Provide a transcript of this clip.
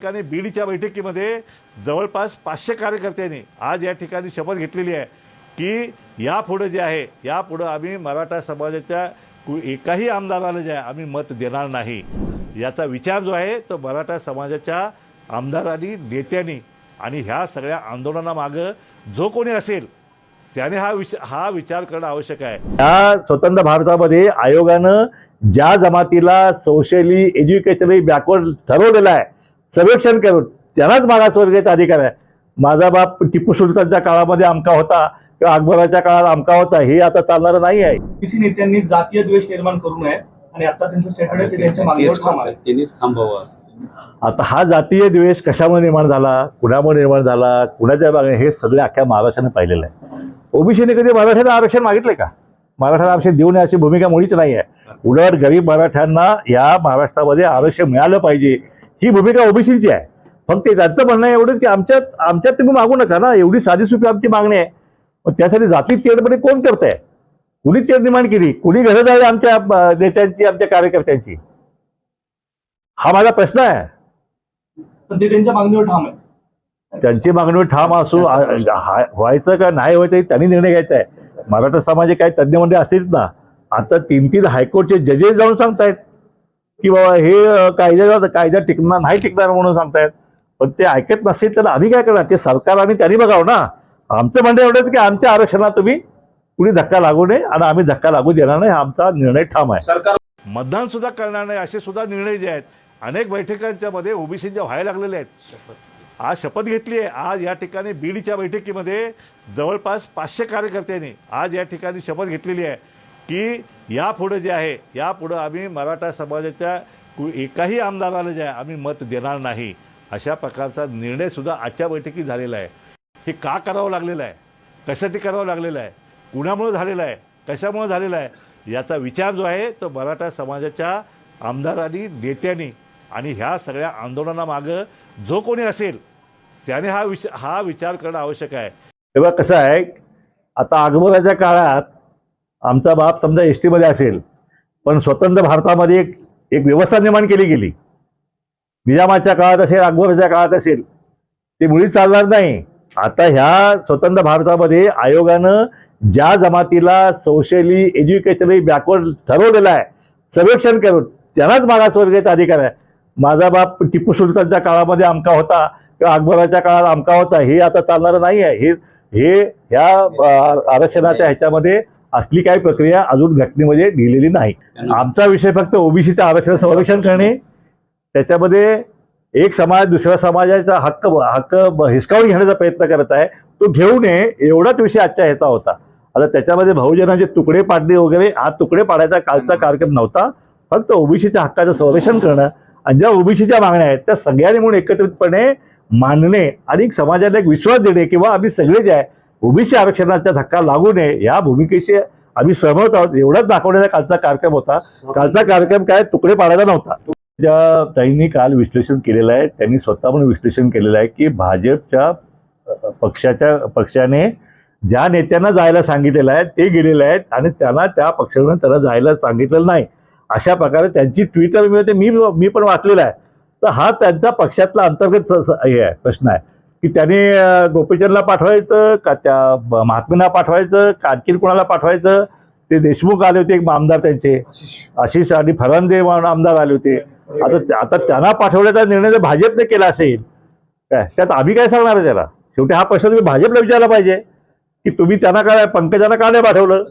ठिकाणी बीडच्या बैठकीमध्ये जवळपास पाचशे कार्यकर्त्यांनी आज या ठिकाणी शपथ घेतलेली आहे की यापुढे जे आहे यापुढे आम्ही मराठा समाजाच्या एकाही आमदाराला जे आहे आम्ही मत देणार नाही. याचा विचार जो आहे तो मराठा समाजाच्या आमदारांनी नेत्यांनी आणि ह्या सगळ्या आंदोलनामागं जो कोणी असेल त्याने हा विच हा विचार करणं आवश्यक आहे. या स्वतंत्र भारतामध्ये आयोगानं ज्या जमातीला सोशली एज्युकेशनली बॅकवर्ड ठरवलेला आहे सर्वेक्षण करून त्यांनाच मागासवर्गीयचा अधिकार आहे. माझा बाप टिपू सुलतानच्या काळामध्ये आमका होता किंवा अकबराच्या काळात आमका होता हे आता चालणारं नाही आहे. नेत्यांनी जातीय द्वेष निर्माण करू नये आणि आता त्यांचं स्टेटमेंट थांबवावं आता हा जातीय द्वेष कशामुळे निर्माण झाला कुणामुळे निर्माण झाला कुणाच्या मागणे हे सगळे अख्ख्या महाराष्ट्राने पाहिलेलं आहे. ओबीसीने कधी मराठ्यांना आरक्षण मागितलंय का? मराठा आरक्षण देऊ नये अशी भूमिका मुळीच नाही आहे. उलट गरीब मराठ्यांना या महाराष्ट्रामध्ये आरक्षण मिळालं पाहिजे. ही भूमिका ओबीसीची आहे. फक्त त्यांचं म्हणणं एवढंच की आमच्यात आमच्यात तुम्ही मागू नका ना. एवढी साधी सुपी आमची मागणी आहे. मग त्यासाठी जाती तेढमध्ये कोण करत आहे कुणी तेढ निर्माण केली? कुणी गरज आहे आमच्या नेत्यांची आमच्या कार्यकर्त्यांची? हा माझा प्रश्न आहे. ते त्यांच्या मागणीवर ठाम आहे. त्यांची मागणीवर ठाम असू व्हायचं का नाही व्हायचं त्यांनी निर्णय घ्यायचा आहे. मराठा समाज काही तज्ज्ञ मंडळी असतील ना आता तीन तीन हायकोर्टचे जजेस जाऊन सांगतायत. की बाबा हे अं, कायद्याला कायदा टिकणार नाही टिकणार म्हणून सांगतायत. पण ते ऐकत नसेल तर आम्ही काय करणार? ते सरकार आणि त्यांनी बघावं ना. आमचं म्हणणं एवढंच की आमच्या आरक्षणात तुम्ही कुणी धक्का लागू नये आणि आम्ही धक्का लागू देणार नाही. हा आमचा निर्णय ठाम आहे. सरकार मतदान सुद्धा करणार नाही असे सुद्धा निर्णय जे आहेत अनेक बैठकांच्या मध्ये ओबीसीच्या व्हायला लागलेले आहेत. आज शपथ घेतली आहे. आज या ठिकाणी बीडच्या बैठकीमध्ये जवळपास पाचशे कार्यकर्त्यांनी आज या ठिकाणी शपथ घेतलेली आहे. की यापुढे जे आहे यापुढं आम्ही मराठा समाजाच्या एकाही आमदाराला जे आहे आम्ही मत देणार नाही. अशा प्रकारचा निर्णय सुद्धा आजच्या बैठकीत झालेला आहे. हे का करावं लागलेलं आहे? कशासाठी करावं लागलेलं आहे? कुणामुळे झालेलं आहे? कशामुळे झालेलं आहे? याचा विचार जो आहे तो मराठा समाजाच्या आमदारांनी नेत्यांनी आणि ह्या सगळ्या आंदोलनामागं जो कोणी असेल त्याने हा विच हा विचार करणं आवश्यक आहे. तेव्हा कसं आहे आता आगमनाच्या काळात आमचा बाप समजा एस टीमध्ये असेल पण स्वतंत्र भारतामध्ये एक एक व्यवस्था निर्माण केली गेली. निजामाच्या काळात असेल अकबराच्या काळात असेल ते मुळीच चालणार नाही. आता ह्या स्वतंत्र भारतामध्ये आयोगानं ज्या जमातीला सोशली एज्युकेशनली बॅकवर्ड ठरवलेलं आहे सर्वेक्षण करून त्यांनाच मागासवर्गीयचा अधिकार आहे. माझा बाप टिपू सुलतानच्या काळामध्ये आमका होता किंवा अकबराच्या काळात आमका होता हे आता चालणारं नाही आहे हे हे ह्या आरक्षणाच्या ह्याच्यामध्ये असली काही प्रक्रिया अजून घटनेमध्ये लिहिलेली नाही. आमचा विषय फक्त ओबीसीचं आरक्षण संरक्षण करणे. त्याच्यामध्ये एक समाज दुसऱ्या समाजाचा हक्क हक्क हिसकावून घेण्याचा प्रयत्न करत आहे. तो घेऊ नये एवढाच विषय आजच्या ह्याचा होता. आता त्याच्यामध्ये बहुजनाचे तुकडे पाडणे वगैरे हा तुकडे पाडायचा कालचा कार्यक्रम नव्हता. फक्त ओबीसीच्या हक्काचं संरक्षण करणं आणि ज्या ओबीसीच्या मागण्या आहेत त्या सगळ्यांनी म्हणून एकत्रितपणे मांडणे आणि समाजाला एक विश्वास देणे किंवा आम्ही सगळे जे आहे ओबीसी आरक्षणाचा धक्का लागू नये या भूमिकेशी आम्ही सहमत आहोत. एवढाच दाखवण्याचा कालचा कार्यक्रम होता. कालचा कार्यक्रम काय? तुकडे पाडायचा नव्हता. ज्या ताईंनी काल विश्लेषण केलेलं आहे. त्यांनी स्वतः म्हणून विश्लेषण केलेलं आहे की भाजपच्या पक्षाच्या पक्षाने ज्या नेत्यांना जायला सांगितलेलं आहे ते गेलेले आहेत आणि त्यांना त्या पक्षानं त्यांना जायला सांगितलेलं नाही. अशा प्रकारे त्यांची ट्विटर मिळते मी मी पण वाचलेला आहे. तर हा त्यांचा पक्षातला अंतर्गत हे आहे प्रश्न आहे. की त्याने गोपीचंदला पाठवायचं का त्या महात्मेंना पाठवायचं का आणखीन कोणाला पाठवायचं? ते देशमुख आले होते एक आमदार त्यांचे. आशिष. आणि फरांदे म्हणून आमदार आले होते. आता आता त्यांना पाठवण्याचा निर्णय जर भाजपने केला असेल काय? त्यात आम्ही काय सांगणार आहे त्याला? शेवटी हा प्रश्न तुम्ही भाजपला विचारला पाहिजे की तुम्ही त्यांना काय पंकजांना का नाही पाठवलं?